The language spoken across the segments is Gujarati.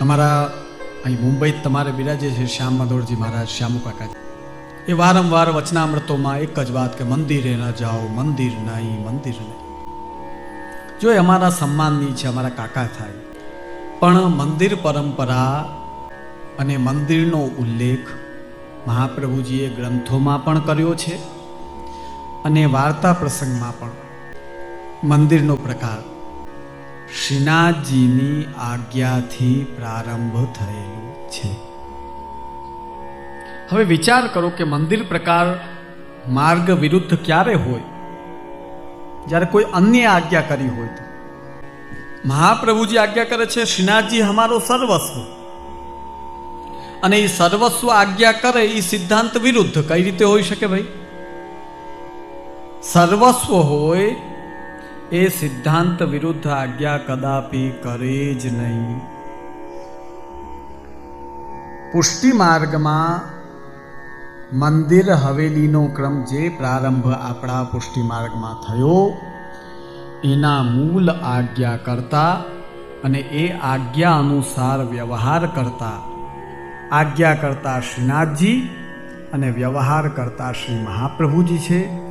અમારા અહીં મુંબઈ તમારે બિરાજે છે શ્યામ મધોરજી મહારાજ, શ્યામુ કાકાજી. એ વારંવાર વચનામૃતોમાં એક જ વાત કે મંદિરે ન જાઓ, મંદિર નહીં મંદિર નહીં. જો એ અમારા સન્માનની છે, અમારા કાકા થાય. પણ મંદિર પરંપરા અને મંદિરનો ઉલ્લેખ મહાપ્રભુજીએ ગ્રંથોમાં પણ કર્યો છે અને વાર્તા પ્રસંગમાં પણ મંદિરનો પ્રકાર શ્રીનાથજીની આજ્ઞાથી પ્રારંભ થયેલો છે. હવે વિચાર કરો કે મંદિર પ્રકાર માર્ગ વિરુદ્ધ ક્યારે હોય? જ્યારે કોઈ અન્ય આજ્ઞા કરી હોય તો. મહાપ્રભુજી આજ્ઞા કરે છે શ્રીનાથજી અમારો સર્વસ્વ. અને એ સર્વસ્વ આજ્ઞા કરે એ સિદ્ધાંત વિરુદ્ધ. કઈ રીતે હોઈ શકે ભાઈ? સર્વસ્વ હોય એ સિદ્ધાંત વિરુદ્ધ આજ્ઞા કદાપી કરે જ નહીં. પુષ્ટિ માર્ગમાં મંદિર હવેલીનો ક્રમ જે પ્રારંભ આપણા પુષ્ટિ માર્ગમાં થયો, એના મૂળ આજ્ઞા કરતા અને એ આજ્ઞા અનુસાર વ્યવહાર કરતા. આજ્ઞા કરતા શ્રીનાથજી અને વ્યવહાર કરતા શ્રી મહાપ્રભુજી છે.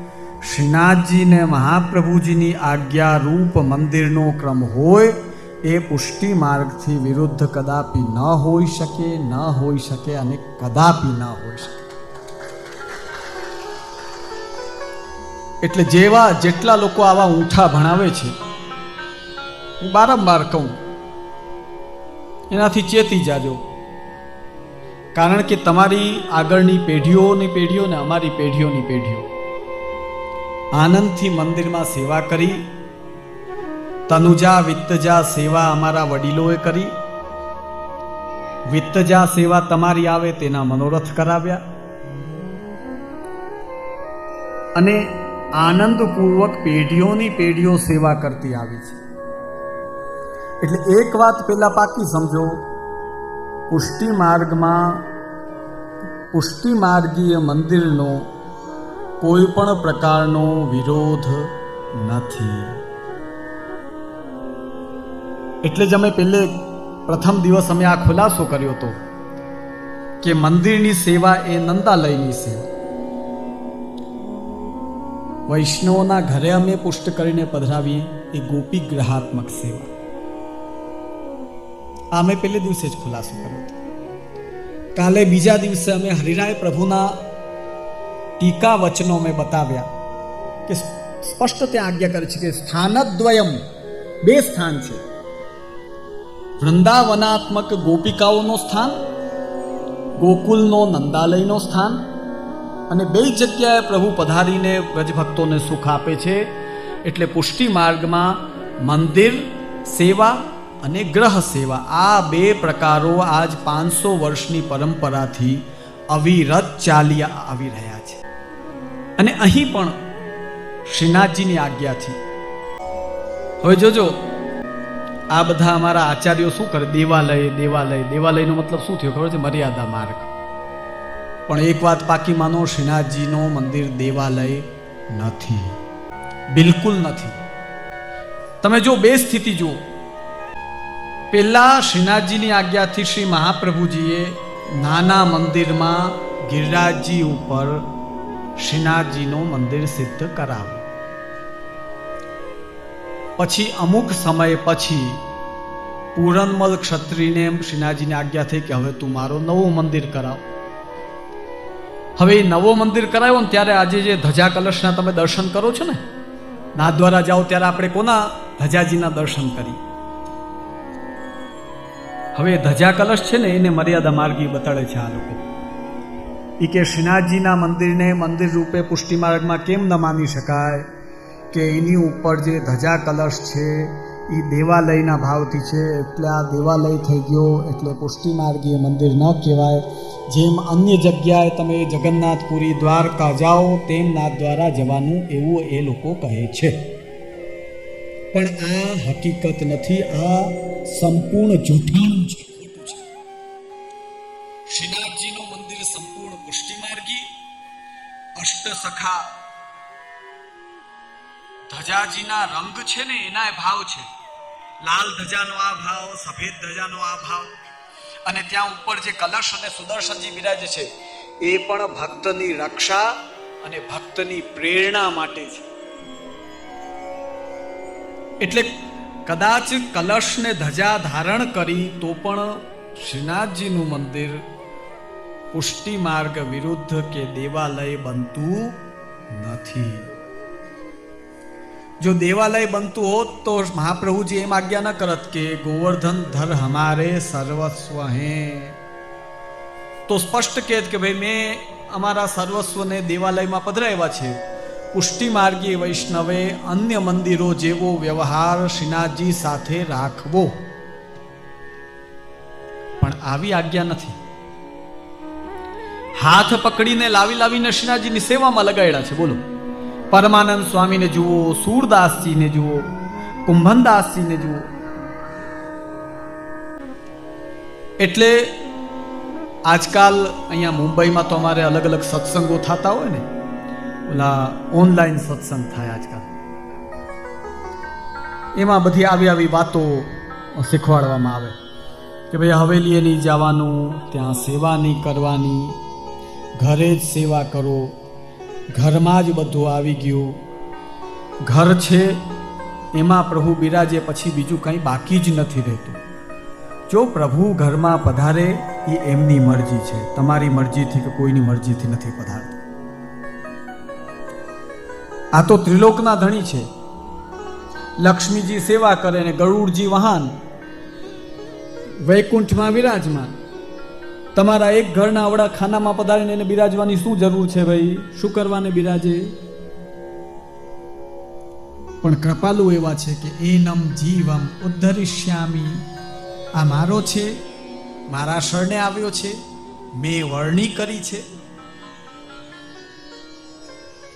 શ્રીનાથજી ને મહાપ્રભુજીની આજ્ઞા રૂપ મંદિરનો ક્રમ હોય, એ પુષ્ટિ માર્ગથી વિરુદ્ધ કદાપી ન હોઈ શકે, ન હોઈ શકે અને કદાપી ન હોઈ શકે. એટલે જેવા જેટલા લોકો આવા ઊંઠા ભણાવે છે, હું બારંબાર કહું, એનાથી ચેતી જાજો. કારણ કે તમારી આગળની પેઢીઓની પેઢીઓ ને અમારી પેઢીઓની પેઢીઓ. આનંદથી મંદિરમાં સેવા કરી. તનુજા, વિત્તજા સેવા અમારા વડીલોએ કરી. વિત્તજા સેવા તમારી આવે તેના મનોરથ કરાવ્યા. અને આનંદપૂર્વક પેઢીઓની પેઢીઓ સેવા કરતી આવી છે. એટલે એક વાત પહેલા પાકી સમજો. પુષ્ટિ માર્ગમાં પુષ્ટિ માર્ગીય મંદિરનો કોઈ પણ પ્રકારનો વિરોધ નથી. એટલે જ અમે પહેલે પ્રથમ દિવસ અમે આ ખુલાસો કર્યો હતો કે મંદિરની સેવા એ નંદાલયની સેવા વૈષ્ણવના ઘરે અમે પુષ્ટ કરીને પધરાવીએ એ ગોપી ગ્રહાત્મક સેવા. આ અમે પહેલે દિવસે જ ખુલાસો કર્યો કાલે બીજા દિવસે અમે હરિરાય પ્રભુના ટીકા વચનો મેં બતાવ્યા કે સ્પષ્ટ ત્યાં આજ્ઞા કરે છે કે સ્થાનદ્વયમ બે સ્થાન છે. વૃંદાવનાત્મક ગોપિકાઓનો સ્થાન, ગોકુલનો નંદાલયનો સ્થાન અને બે જગ્યાએ પ્રભુ પધારીને વ્રજભક્તોને સુખ આપે છે એટલે પુષ્ટિ માર્ગમાં મંદિર સેવા અને ગ્રહ સેવા. આ બે પ્રકારો આજ પાંચસો વર્ષની પરંપરાથી અવિરત ચાલી આવી રહ્યા છે. અને અહીં પણ શ્રીનાથજીની આજ્ઞાથી. હવે જોજો, આ બધા અમારા આચાર્યો શું કરે? દેવાલય દેવાલય, દેવાલયનો મતલબ શું થયો ખબર છે? મર્યાદા માર્ગ. પણ એક વાત પાકી માનો, શ્રીનાથજીનો મંદિર દેવાલય નથી. બિલકુલ નથી. તમે જો બે સ્થિતિ જુઓ. પહેલા શ્રીનાથજીની આજ્ઞાથી શ્રી મહાપ્રભુજીએ નાના મંદિરમાં ગિરિરાજજી ઉપર શ્રીનાથજીનું મંદિર સિદ્ધ કરાવ્યું પછી અમુક સમય પછી પૂરણમલ ક્ષત્રિયને શ્રીનાથજીની આજ્ઞા થઈ કે હવે તું મારો નવું મંદિર કરાવ. હવે એ નવો મંદિર કરાવ્યો ને ત્યારે આજે જે ધજા કલશના તમે દર્શન કરો છો ને નાથદ્વારા જાઓ ત્યારે આપણે કોના? ધજાજીના દર્શન કરી. હવે ધજા કલશ છે ને, એને મર્યાદા માર્ગી બતાડે છે આ લોકો. એ કે શ્રીનાથજીના મંદિરને મંદિર રૂપે પુષ્ટિ માર્ગમાં કેમ ન માની શકાય? કે એની ઉપર જે ધજા કલશ છે એ દેવાલયના ભાવથી છે, એટલે આ દેવાલય થઈ ગયો, એટલે પુષ્ટિ માર્ગીય મંદિર ન કહેવાય. જેમ અન્ય જગ્યાએ તમે જગન્નાથપુરી દ્વારકા જાઓ, તેમ નાથ દ્વારા જવાનું એવું એ લોકો કહે છે. પણ આ હકીકત નથી, આ સંપૂર્ણ જૂઠાણું અષ્ટ સખા. ધજાજીના રંગ છે ને એના ભાવ છે. લાલ ધજાનો આ ભાવ, સફેદ ધજાનો આ ભાવ. અને ત્યાં ઉપર જે કલશ અને સુદર્શનજી બિરાજે છે, એ પણ ભક્તની રક્ષા અને ભક્તની પ્રેરણા માટે છે. એટલે કદાચ કલશને ધજા ધારણ કરી તો પણ શ્રીનાથજીનું મંદિર પુષ્ટિ માર્ગ વિરુદ્ધ કે દેવાલય બનતું નથી. જો દેવાલય બનતું હોત તો મહાપ્રભુજી એમ આજ્ઞા ન કરત કે ગોવર્ધન ધર હમારે સર્વસ્વ હે તો સ્પષ્ટ કહેત કે ભાઈ મેં અમારા સર્વસ્વને દેવાલયમાં પધરાવ્યા છે. પુષ્ટિ માર્ગી વૈષ્ણવે અન્ય મંદિરો જેવો વ્યવહાર શ્રીનાથજી સાથે રાખવો. પણ આવી આજ્ઞા નથી. હાથ પકડીને લાવી લાવીને શ્રીનાથજીની સેવામાં લગાડ્યા છે, બોલો. પરમાનંદ સ્વામીને જુઓ, સૂરદાસજીને જુઓ, કુંભનદાસજીને જુઓ. એટલે આજકાલ અહીંયા મુંબઈમાં તો અમારે અલગ અલગ સત્સંગો થતા હોય ને, ઓલા ઓનલાઈન સત્સંગ થાય આજકાલ. એમાં બધી આવી આવી વાતો શીખવાડવામાં આવે કે ભાઈ હવેલીએ નહીં જવાનું, ત્યાં સેવા નહીં કરવાની ઘરે જ સેવા કરો. ઘરમાં જ બધું આવી ગયું. ઘર છે, એમાં પ્રભુ બિરાજે પછી બીજું કંઈ બાકી જ નથી રહેતું. જો પ્રભુ ઘરમાં પધારે, એ એમની મરજી છે. તમારી મરજીથી કે કોઈની મરજીથી નથી પધારતું. આ તો ત્રિલોકના ધણી છે. લક્ષ્મીજી સેવા કરે ને ગરુડજી વાહન. વૈકુંઠમાં વિરાજમાન. તમારા એક ઘરના આવડા ખાનામાં પધારીને એને બિરાજવાની શું જરૂર છે ભાઈ? શું કરવાને બિરાજે? પણ કૃપાલુ એવા છે કે એનમ જીવમ ઉદ્ધરિષ્યામી. આ મારો છે, મારા શરણે આવ્યો છે, મેં વરણી કરી છે.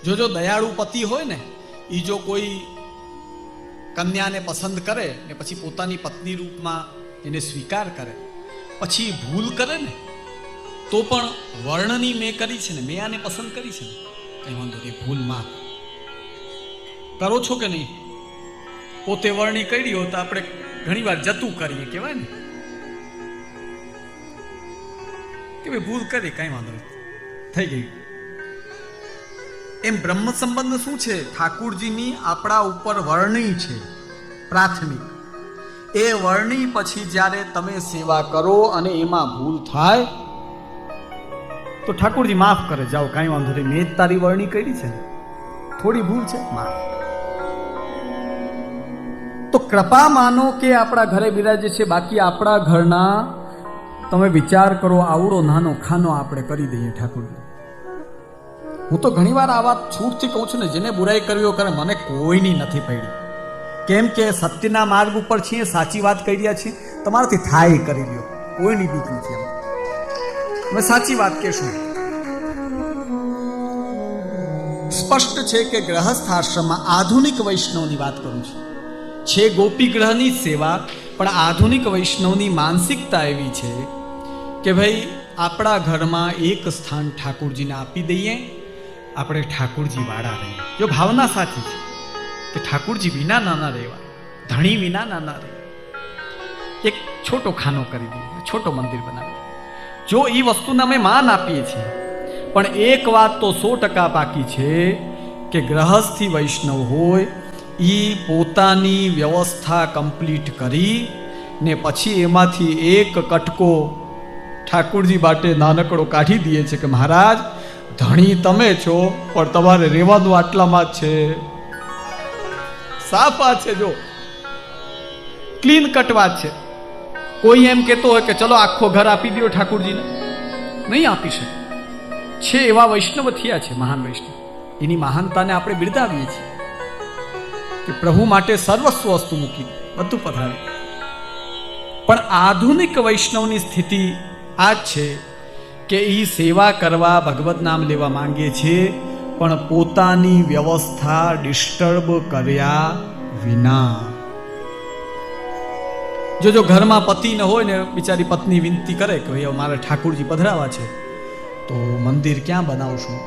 જો જો દયાળુ પતિ હોય ને એ જો કોઈ કન્યાને પસંદ કરે ને પછી પોતાની પત્ની રૂપમાં એને સ્વીકાર કરે, પછી ભૂલ કરે ને તો પણ વર્ણની મેં કરી છે ને, મેં આને પસંદ કરી છે ને? કઈ વાંધો નહીં, ભૂલમાં કરો છો કે નહીં? પોતે વર્ણી કરી હોય તો આપણે ઘણીવાર જતું કરીએ, કહેવાય ને? કે ભાઈ ભૂલ કરી, કઈ વાંધો નહીં. થઈ ગઈ એમ બ્રહ્મ સંબંધ શું છે? ઠાકુરજીની આપણા ઉપર વર્ણી છે, પ્રાથમિક. એ વર્ણી પછી જ્યારે તમે સેવા કરો અને એમાં ભૂલ થાય તો ઠાકુરજી માફ કરે, જાઓ, કાંઈ વાંધો નહીં. મેં તારી વર્ણી કરી છે. થોડી ભૂલ છે? માફ. તો કૃપા માનો કે આપણા ઘરે બિરાજે છે, બાકી આપણા ઘરના તમે વિચાર કરો, આવડો, નાનો, ખાનો આપણે કરી દઈએ ઠાકુરજી. હું તો ઘણીવાર આ વાત છૂટથી કહું છું ને, જેને બુરાઈ કરવી કરે, મને કોઈની નથી પડી. કેમ કે સત્યના માર્ગ ઉપર છીએ, સાચી વાત કરી રહ્યા છીએ, તમારાથી થાય કરી લ્યો. કોઈની બીક નથી અમે સાચી વાત કહેશું. સ્પષ્ટ છે કે ગ્રહસ્થ આશ્રમમાં આધુનિક વૈષ્ણવની વાત કરું છું. છે ગોપી ગ્રહની સેવા, પણ આધુનિક વૈષ્ણવની માનસિકતા એવી છે કે ભાઈ આપણા ઘરમાં એક સ્થાન ઠાકુરજીને આપી દઈએ, આપણે ઠાકુરજી વાળા રહીએ. જો ભાવના સાચી છે કે ઠાકુરજી વિના નાના રહેવા ધણી વિના નાના રહે એક છોટો ખાનો કરી દઈએ, છોટો મંદિર બનાવીએ. જો એ વસ્તુને અમે માન આપીએ છીએ. પણ એક વાત તો સો ટકા બાકી છે કે ગ્રહસ્થી વૈષ્ણવ હોય એ પોતાની વ્યવસ્થા કમ્પ્લીટ કરી ને પછી એમાંથી એક કટકો ઠાકુરજી માટે નાનકડો કાઢી દઈએ છે કે મહારાજ, ધણી તમે છો, પણ તમારે રહેવાનું આટલામાં જ છે. સાફ વાત છે જો. ક્લીન કટ વાત છે. કોઈ એમ કહેતો હોય કે ચલો આખો ઘર આપી દો ઠાકુરજીને. નહીં આપી શકે. છે એવા વૈષ્ણવ થયા છે મહાન વૈષ્ણવ. એની મહાનતાને આપણે બિરદાવીએ છીએ. કે પ્રભુ માટે સર્વસ્વ વસ્તુ મૂકી બધું પધારે. પણ આધુનિક વૈષ્ણવની સ્થિતિ આ જ છે કે એ સેવા કરવા ભગવત નામ લેવા માંગે છે, પણ પોતાની વ્યવસ્થા ડિસ્ટર્બ કર્યા વિના. જો જો ઘરમાં પતિ ન હોય ને બિચારી પત્ની વિનંતી કરે કે ભાઈ મારે ઠાકુરજી પધરાવા છે, તો મંદિર ક્યાં બનાવશું?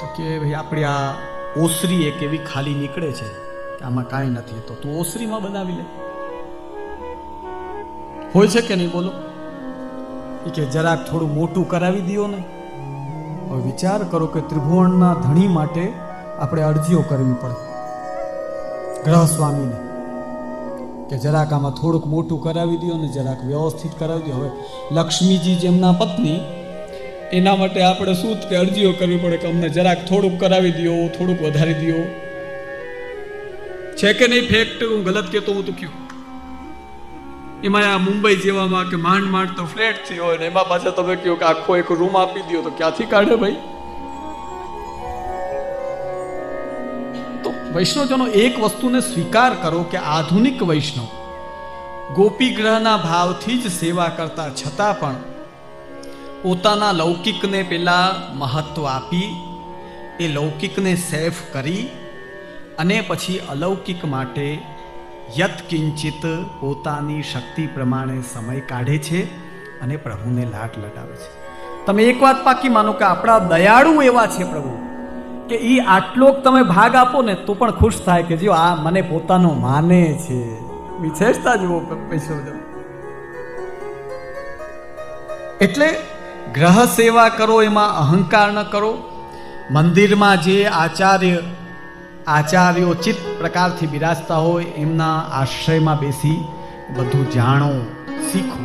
તો કે ભાઈ, આપણી આ ઓસરી એક એવી ખાલી નીકળે છે, કે આમાં કાંઈ નથી. તો તું ઓસરીમાં બનાવી લે. હોય છે કે નહીં બોલો? એ કે જરાક થોડું મોટું કરાવી દો ને. હવે વિચાર કરો કે ત્રિભુવનના ધણી માટે આપણે અરજીઓ કરવી પડે. ગ્રહ સ્વામીને. કે જરાક આમાં થોડુંક મોટું કરાવી દો અને જરાક વ્યવસ્થિત કરાવી દો. હવે લક્ષ્મીજી જેમના પત્ની, એના માટે આપણે શું કે અરજીઓ કરવી પડે કે અમને જરાક થોડુંક કરાવી દો, થોડુંક વધારી દો. છે કે નહીં ફેક્ટ હું ગલત કહેતો હું તો એમાં આ મુંબઈ જેવામાં કે માંડ માંડ તો ફ્લેટ થયો હોય ને એમાં પાછા તમે કહો કે આખો એક રૂમ આપી દો તો ક્યાંથી કાઢે ભાઈ? વૈષ્ણવજનો એક વસ્તુને સ્વીકાર કરો કે આધુનિક વૈષ્ણવ. ગોપી ગ્રહના ભાવથી જ સેવા કરતા છતાં પણ પોતાના લૌકિકને પેલા મહત્વ આપી, એ લૌકિકને સેફ કરી અને પછી અલૌકિક માટે યત્કિંચિત પોતાની શક્તિ પ્રમાણે સમય કાઢે છે અને પ્રભુને લાટ લટાવે છે. તમે એક વાત પાકી માનો કે આપણા દયાળુ એવા છે પ્રભુ. કે એ આટલોક તમે ભાગ આપો ને તો પણ ખુશ થાય કે જો આ મને પોતાનો માને છે. વિશેષતા જુઓ પૈસો એટલે ગ્રહ સેવા કરો, એમાં અહંકાર ન કરો. મંદિરમાં જે આચાર્ય, આચાર્યો ચિત્ત પ્રકારથી બિરાજતા હોય, એમના આશ્રયમાં બેસી બધું જાણો, શીખો.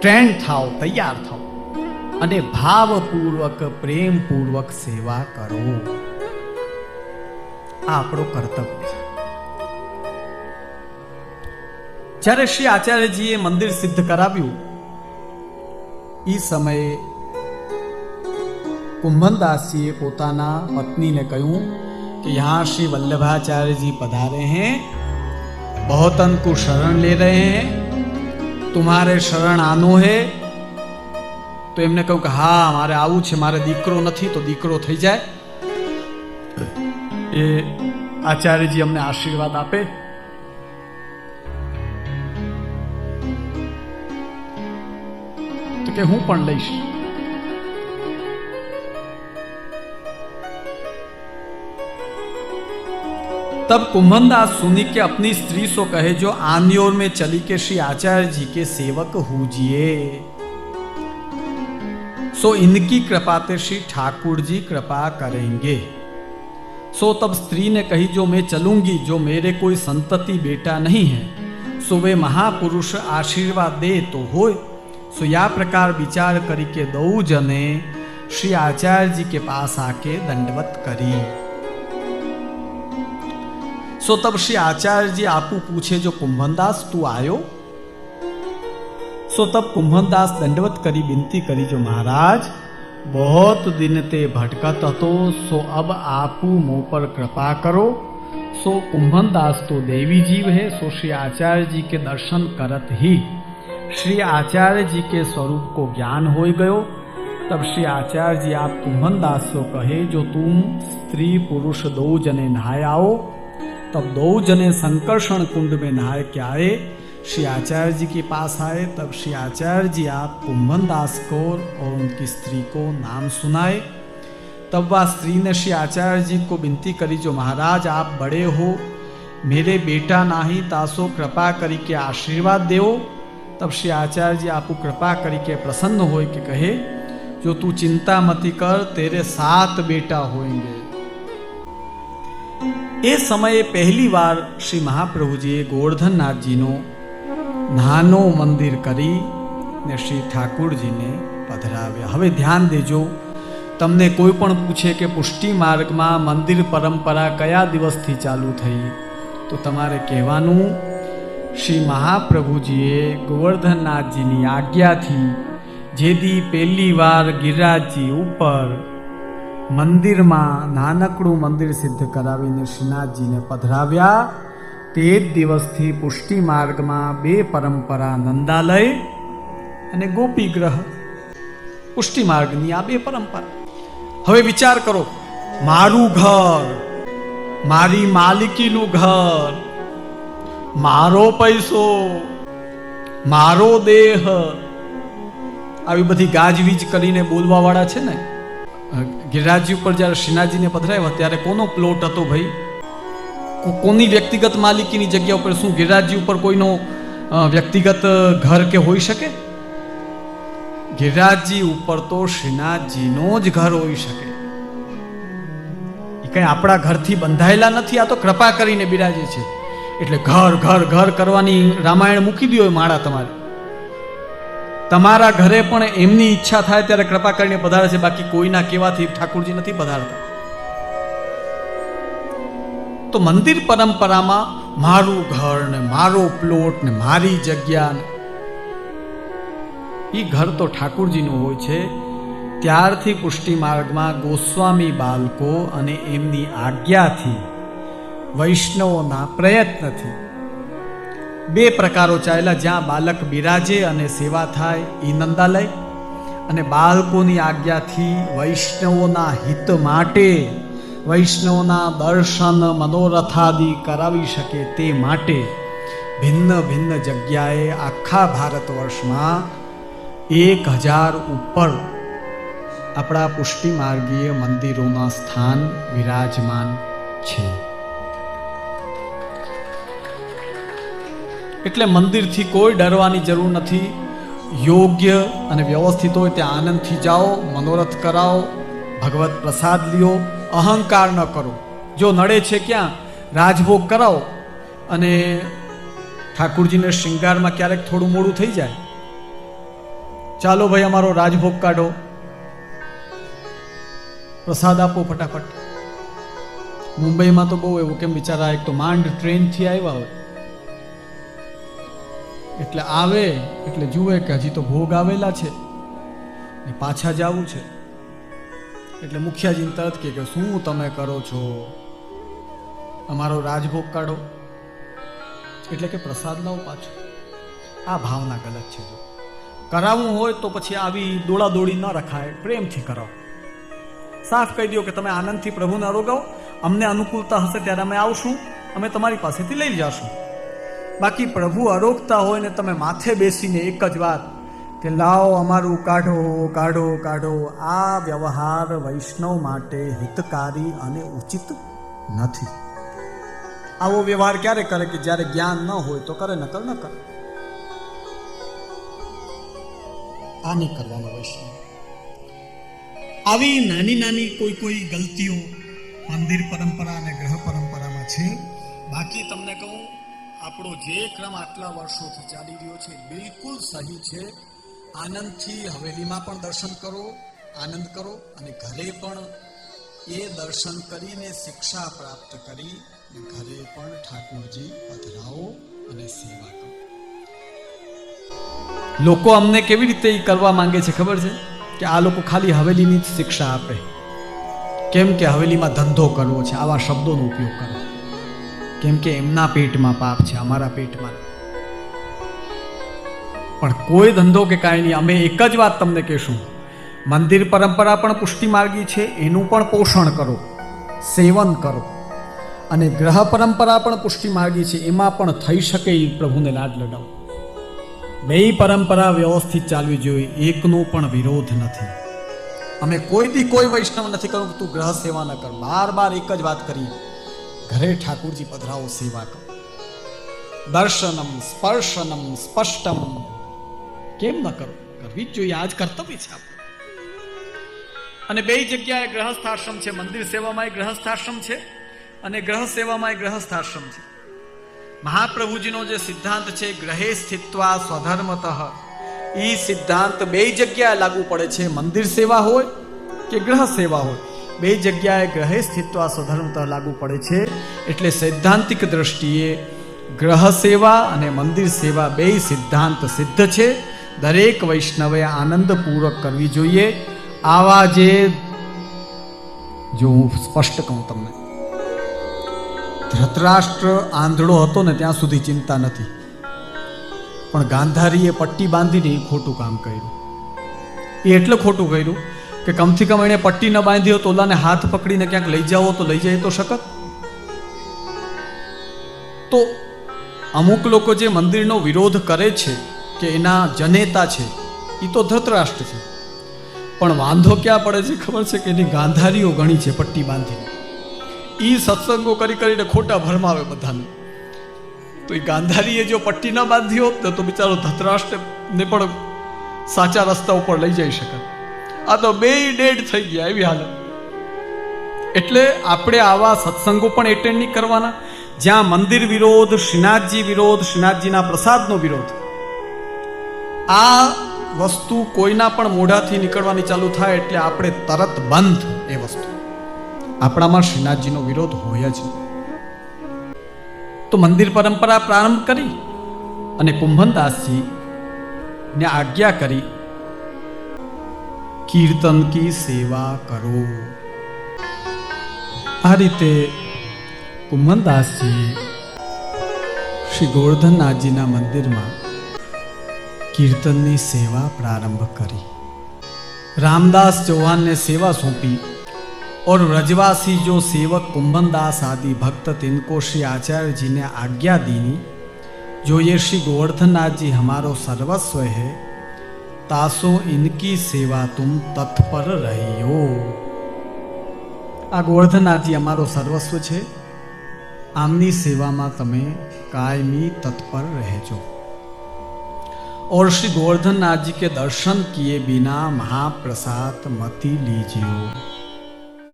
ટ્રેન્ડ થાવ તૈયાર થાઓ. અને ભાવપૂર્વક પ્રેમપૂર્વક સેવા કરો આ આપણું કર્તવ્ય છે જ્યારે શ્રી આચાર્યજીએ મંદિર સિદ્ધ કરાવ્યું એ સમયે कुंभनदासजीए પોતાના પત્નીને કહ્યું कि यहाँ श्री वल्लभाचार्य जी पधारे हैं बहुत को शरण ले रहे हैं तुम्हारे शरण આનો હે તો એમને કહ્યું કે હા મારે આવું છે મારે દીકરો નથી તો દીકરો થઈ જાય એ આચાર્યજી અમને આશીર્વાદ આપે તો કે હું પણ લઈશ तब कुंभनदास सुनी के अपनी स्त्री सो कहे जो आनी ओर में चली के श्री आचार्य जी के सेवक हुजिए सो इनकी कृपा ते श्री ठाकुर जी कृपा करेंगे। सो तब स्त्री ने कही, जो मैं चलूँगी, जो मेरे कोई संतति बेटा नहीं है, सो वे महापुरुष आशीर्वाद दे तो हो सो या प्रकार विचार करी के दो जने, श्री आचार्य जी के पास आके दंडवत करी। सो तब श्री आचार्य जी आपू पूछे, जो कुंभनदास तू आयो? सो तब कुंभनदास दंडवत करी विनती करी जो महाराज, बहुत दिन ते भटकत હતો सो अब आपू मुँह पर कृपा करो। सो कुंभनदास तो देवी जीव है, सो श्री आचार्य जी के दर्शन करत ही। श्री आचार्य जी के स्वरूप को ज्ञान हो गयो। तब श्री आचार्य जी आप कुंभनदास को कहे, जो तुम स्त्री पुरुष दो जने नहाए आओ, तब दो जने संकर्षण कुंड में नहाए के आए श्री आचार्य जी के पास आए, तब श्री आचार्य जी आप कुंभन दास को और उनकी स्त्री को नाम सुनाए। तब वह स्त्री ने श्री आचार्य जी को विनती करी, जो महाराज, आप बड़े हो, मेरे बेटा नाही, तासो कृपा करी के आशीर्वाद देव तब श्री आचार्य जी आपको कृपा करी के प्रसन्न हो के कहे, जो तू चिंता मती कर, तेरे सात बेटा होएँगे। ये समय पहली बार श्री महाप्रभु जी गोवर्धन नाथ जी ने નાનો મંદિર કરી ને શ્રી ઠાકુરજીને પધરાવ્યા. હવે ધ્યાન દેજો, તમને કોઈ પણ પૂછે કે પુષ્ટિ માર્ગમાં મંદિર પરંપરા કયા દિવસથી ચાલુ થઈ, તો તમારે કહેવાનું, શ્રી મહાપ્રભુજીએ ગોવર્ધનનાથજીની આજ્ઞાથી જેદી પહેલી વાર ગિરિરાજજી ઉપર મંદિરમાં નાનકડું મંદિર સિદ્ધ કરાવીને શ્રીનાથજીને પધરાવ્યા તે જ દિવસથી પુષ્ટિ માર્ગમાં બે પરંપરા નંદાલય અને ગોપીગ્રહ પુષ્ટિ માર્ગની આ બે પરંપરા. હવે વિચાર કરો, મારું ઘર, મારી માલિકીનું ઘર, મારો પૈસો, મારો દેહ. આવી બધી ગાજવીજ કરીને બોલવા વાળા છે ને? ગિરિરાજી ઉપર જ્યારે શ્રીનાજીને પધરાવ્યા, ત્યારે કોનો પ્લોટ હતો ભાઈ? કોની વ્યક્તિગત માલિકીની જગ્યા ઉપર શું ગિરિરાજજી ઉપર કોઈનો વ્યક્તિગત ઘર કે હોઈ શકે? ગિરિરાજજી ઉપર તો શ્રીનાથજીનો જ ઘર હોઈ શકે. એ કંઈ આપણા ઘરથી બંધાયેલા નથી, આ તો કૃપા કરીને બિરાજે છે. એટલે ઘર ઘર ઘર કરવાની રામાયણ મૂકી દો માળા તમારે. તમારા ઘરે પણ એમની ઈચ્છા થાય ત્યારે કૃપા કરીને પધારે છે, બાકી કોઈના કહેવાથી ઠાકુરજી નથી પધારતા. તો મંદિર પરંપરામાં મારું ઘર ને મારો પ્લોટ ને મારી જગ્યા એ ઘર તો ઠાકુરજીનું હોય છે. ત્યારથી પુષ્ટિ માર્ગમાં ગોસ્વામી બાળકો અને એમની આજ્ઞાથી વૈષ્ણવોના પ્રયત્નથી. બે પ્રકારો ચાલેલા જ્યાં બાલક બિરાજે અને સેવા થાય એ નંદાલય અને બાળકોની આજ્ઞાથી વૈષ્ણવોના હિત માટે વૈષ્ણવના દર્શન મનોરથાદિ કરાવી શકે તે માટે ભિન્ન ભિન્ન જગ્યાએ આખા ભારત વર્ષમાં એક હજાર ઉપર આપણા પુષ્ટિ માર્ગીય મંદિરોના સ્થાન વિરાજમાન છે. એટલે મંદિરથી કોઈ ડરવાની જરૂર નથી. યોગ્ય અને વ્યવસ્થિત હોય ત્યાં આનંદથી જાઓ, મનોરથ કરાવો, ભગવત પ્રસાદ લ્યો. અહંકાર ન કરો. જો નડે છે ક્યાં, રાજભોગ કરાવો. અને ઠાકુરજીને શૃંગારમાં ક્યારેક થોડું મોડું થઈ જાય. ચાલો ભાઈ અમારો રાજભોગ કાઢો. પ્રસાદ આપો ફટાફટ. મુંબઈમાં તો બહુ એવું કેમ બિચારા, એક તો માંડ ટ્રેનથી આવ્યા હોય. એટલે આવે, એટલે જુએ કે હજી તો ભોગ આવેલા છે. ને પાછા જવું છે. એટલે મુખિયાજીને તરત કહે કે શું તમે કરો છો? અમારો રાજભોગ કાઢો. એટલે કે પ્રસાદ લાવો પાછો આ ભાવના ગલત છે કરાવવું હોય તો પછી આવી દોડાદોડી ન રખાય. પ્રેમથી કરાવો. સાફ કહી દો કે તમે આનંદથી પ્રભુને અરોગાવો અમને અનુકૂળતા હશે ત્યારે અમે આવશું. અમે તમારી પાસેથી લઈ જશું. બાકી પ્રભુ અરોગતા હોય ને તમે માથે બેસીને એક જ વાત કે લાવો અમારું કાઢો કાઢો કાઢો. આ વ્યવહાર વૈષ્ણવ માટે હિતકારી અને ઉચિત નથી. આવો વ્યવહાર ક્યારે કરે કે જ્યારે જ્ઞાન ન હોય તો કરે, નકર ન કરે? આ નહીં કરવાનો વૈષ્ણવ. આવી નાની નાની કોઈ કોઈ ગલતીઓ મંદિર પરંપરા અને ગ્રહ પરંપરામાં છે. બાકી તમને કહું, આપણો જે ક્રમ આટલા વર્ષોથી ચાલી રહ્યો છે, બિલકુલ સહી છે. આનંદથી હવેલીમાં પણ દર્શન કરો, આનંદ કરો અને ઘરે પણ એ દર્શન કરીને શિક્ષા પ્રાપ્ત કરી ઘરે પણ ઠાકોરજી પધરાવો અને સેવા કરો. લોકો અમને કેવી રીતે એ કરવા માંગે છે ખબર છે? કે આ લોકો ખાલી હવેલીની જ શિક્ષા આપે. કેમ કે હવેલીમાં ધંધો કરવો છે, આવા શબ્દોનો ઉપયોગ કરો. કેમ કે એમના પેટમાં પાપ છે, અમારા પેટમાં. નહીં. પણ કોઈ ધંધો કે કાંઈ નહીં અમે એક જ વાત તમને કહેશું. મંદિર પરંપરા પણ પુષ્ટિ માર્ગી છે, એનું પણ પોષણ કરો, સેવન કરો. અને ગ્રહ પરંપરા પણ પુષ્ટિ માર્ગી છે, એમાં પણ થઈ શકે એ પ્રભુને લાડ લગાવો. બે પરંપરા વ્યવસ્થિત ચાલવી જોઈએ, એકનો પણ વિરોધ નથી. અમે કોઈ દી કોઈ વૈષ્ણવ નથી કહ્યું તું ગ્રહ સેવા ન કર, બાર બાર એક જ વાત કરી ઘરે ઠાકુરજી પધરાવો સેવા કરો. દર્શનમ, સ્પર્શનમ, સ્પષ્ટમ કેમ ન કરો? કરવી જ જોઈએ, આજ કર્તવ્ય છે અને બે જગ્યાએ ગ્રહસ્થ આશ્રમ છે. મંદિર સેવામાં ગ્રહસ્થ આશ્રમ છે અને ગ્રહ સેવામાં ગ્રહસ્થ આશ્રમ છે. મહાપ્રભુજીનો જે સિદ્ધાંત છે, ગ્રહે સ્થિત્વા સ્વધર્મતઃ. એ સિદ્ધાંત બે જગ્યાએ લાગુ પડે છે. મંદિર સેવા હોય કે ગ્રહ સેવા હોય? બે જગ્યાએ ગ્રહે સ્થિત્વા સ્વધર્મતઃ લાગુ પડે છે. એટલે સૈદ્ધાંતિક દ્રષ્ટિએ ગ્રહ સેવા અને મંદિર સેવા બે સિદ્ધાંત સિદ્ધ છે. દરેક વૈષ્ણવે આનંદપૂર્વક કરવી જોઈએ. આવા જે જો હું સ્પષ્ટ કહું તમને. ધૃતરાષ્ટ્ર આંધળો હતો ને ત્યાં સુધી ચિંતા નથી. પણ ગાંધારીએ પટ્ટી બાંધીને ખોટું કામ કર્યું. એ એટલે ખોટું કર્યું કે કમથી કમ એણે પટ્ટી ન બાંધી હોત ઓલાને હાથ પકડીને ક્યાંક લઈ જાઓ તો લઈ જાય તો શકત તો અમુક લોકો જે મંદિરનો વિરોધ કરે છે કે એના જનેતા છે. એ તો ધૃતરાષ્ટ્ર છે. પણ વાંધો ક્યાં પડે છે ખબર છે કે એની ગાંધારીઓ ઘણી છે પટ્ટી બાંધીને. એ સત્સંગો કરી કરીને ખોટા ભરમાવે બધાને. તો એ ગાંધારીએ જો પટ્ટી ન બાંધી હોત તો બિચારો ધતરાષ્ટ્રને પણ સાચા રસ્તા ઉપર લઈ જઈ શકે આ તો બે ડેડ થઈ ગયા એવી હાલત. એટલે આપણે આવા સત્સંગો પણ એટેન્ડ નહીં કરવાના. જ્યાં મંદિર વિરોધ, શ્રીનાથજી વિરોધ, શ્રીનાથજીના પ્રસાદનો વિરોધ. આ વસ્તુ કોઈના પણ મોઢાથી નીકળવાની ચાલુ થાય એટલે આપણે તરત બંધ એ વસ્તુ. આપણામાં શ્રીનાથજીનો વિરોધ હોય જ. તો મંદિર પરંપરા પ્રારંભ કરી અને કુંભનદાસજી ને આજ્ઞા કરી, કીર્તન કી સેવા કરો. આ રીતે કુંભનદાસજી શ્રી ગોવર્ધનનાથજીના મંદિરમાં કીર્તનની સેવા પ્રારંભ કરી रामदास चौहान ने सेवा सौंपी और ब्रजवासी जो सेवक कुंभनदास आदि भक्त तिनको श्री आचार्य जी ने आज्ञा दीनी जो ये श्री गोवर्धननाथ जी हमारो सर्वस्व है तासो इनकी सेवा तुम तत्पर रहियो આ ગોવર્ધનનાથજી અમારો સર્વસ્વ છે આમની સેવામાં તમે કાયમી તત્પર રહેજો और श्री गोवर्धन नाथ जी के दर्शन किए बिना महाप्रसाद मती लीजियो